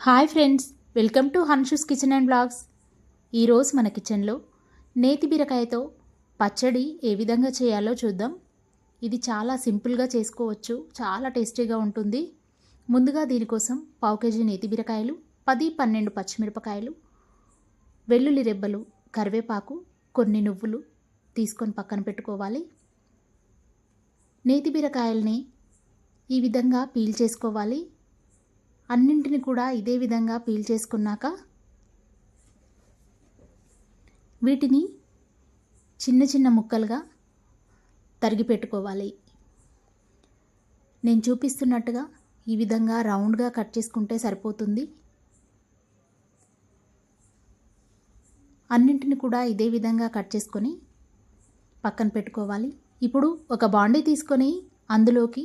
Hi friends welcome to Hanshu's kitchen and blogs. ఈరోజు మన కిచెన్లో నేతి బీరకాయతో పచ్చడి ఏ విధంగా చేయాలో చూద్దాం. ఇది చాలా సింపుల్గా చేసుకోవచ్చు చాలా టేస్టీగా ఉంటుంది. ముందుగా దీనికోసం పావు కేజీ నేతి బీరకాయలు పది పన్నెండు పచ్చిమిరపకాయలు వెల్లుల్లి రెబ్బలు కరివేపాకు కొన్ని నువ్వులు తీసుకొని పక్కన పెట్టుకోవాలి. నేతి బీరకాయల్ని ఈ విధంగా పీల్ చేసుకోవాలి. అన్నింటిని కూడా ఇదే విధంగా పీల్ చేసుకున్నాక వీటిని చిన్న చిన్న ముక్కలుగా తరిగి పెట్టుకోవాలి. నేను చూపిస్తున్నట్టుగా ఈ విధంగా రౌండ్గా కట్ చేసుకుంటే సరిపోతుంది. అన్నింటిని కూడా ఇదే విధంగా కట్ చేసుకొని పక్కన పెట్టుకోవాలి. ఇప్పుడు ఒక బాండీ తీసుకొని అందులోకి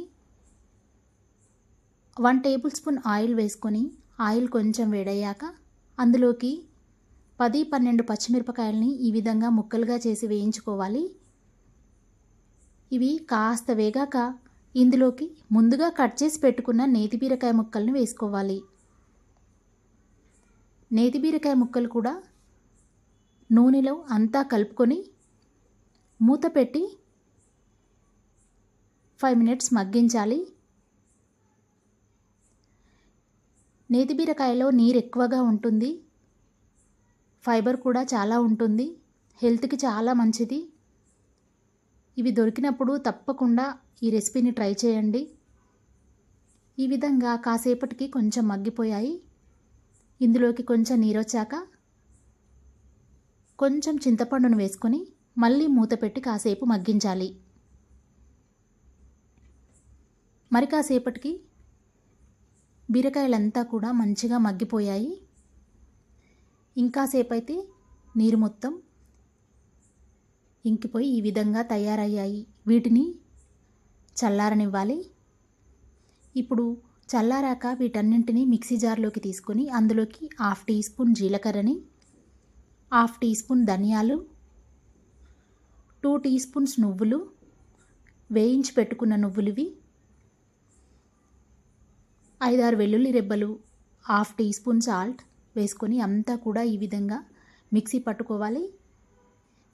వన్ టేబుల్ స్పూన్ ఆయిల్ వేసుకొని ఆయిల్ కొంచెం వేడయ్యాక అందులోకి పది పన్నెండు పచ్చిమిరపకాయలని ఈ విధంగా ముక్కలుగా చేసి వేయించుకోవాలి. ఇవి కాస్త వేగాక ఇందులోకి ముందుగా కట్ చేసి పెట్టుకున్న నేతి బీరకాయ ముక్కల్ని వేసుకోవాలి. నేతి బీరకాయ ముక్కలు కూడా నూనెలో అంతా కలుపుకొని మూత పెట్టి ఫైవ్ మినిట్స్ మగ్గించాలి. నేతి బీరకాయలో నీరు ఎక్కువగా ఉంటుంది. ఫైబర్ కూడా చాలా ఉంటుంది. హెల్త్కి చాలా మంచిది. ఇవి దొరికినప్పుడు తప్పకుండా ఈ రెసిపీని ట్రై చేయండి. ఈ విధంగా కాసేపటికి కొంచెం మగ్గిపోయాయి. ఇందులోకి కొంచెం నీరు వచ్చాక కొంచెం చింతపండును వేసుకొని మళ్ళీ మూత పెట్టి కాసేపు మగ్గించాలి. మరి కాసేపటికి బీరకాయలంతా కూడా మంచిగా మగ్గిపోయాయి. ఇంకాసేపు అయితే నీరు మొత్తం ఇంకిపోయి ఈ విధంగా తయారయ్యాయి. వీటిని చల్లారనివ్వాలి. ఇప్పుడు చల్లారాక వీటన్నింటినీ మిక్సీ జార్లోకి తీసుకొని అందులోకి హాఫ్ టీ స్పూన్ జీలకర్రని హాఫ్ టీ స్పూన్ ధనియాలు టూ టీ స్పూన్స్ నువ్వులు వేయించి పెట్టుకున్న నువ్వులు ఇవి ఐదారు వెల్లుల్లి రెబ్బలు హాఫ్ టీ స్పూన్ సాల్ట్ వేసుకొని అంతా కూడా ఈ విధంగా మిక్సీ పట్టుకోవాలి.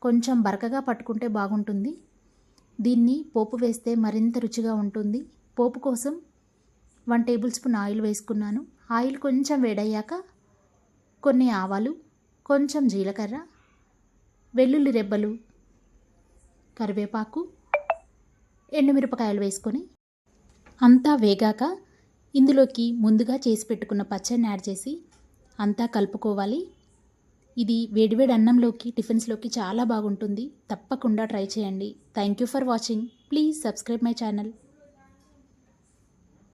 కొంచెం బరకగా పట్టుకుంటే బాగుంటుంది. దీన్ని పోపు వేస్తే మరింత రుచిగా ఉంటుంది. పోపు కోసం వన్ టేబుల్ స్పూన్ ఆయిల్ వేసుకున్నాను. ఆయిల్ కొంచెం వేడయ్యాక కొన్ని ఆవాలు కొంచెం జీలకర్ర వెల్లుల్లి రెబ్బలు కరివేపాకు ఎండుమిరపకాయలు వేసుకొని అంతా వేగాక ఇందులోకి ముందుగా చేసి పెట్టుకున్న పచ్చడిని యాడ్ చేసి అంతా కలుపుకోవాలి. ఇది వేడివేడి అన్నంలోకి టిఫిన్స్లోకి చాలా బాగుంటుంది. తప్పకుండా ట్రై చేయండి. Thank you for watching. Please subscribe my channel.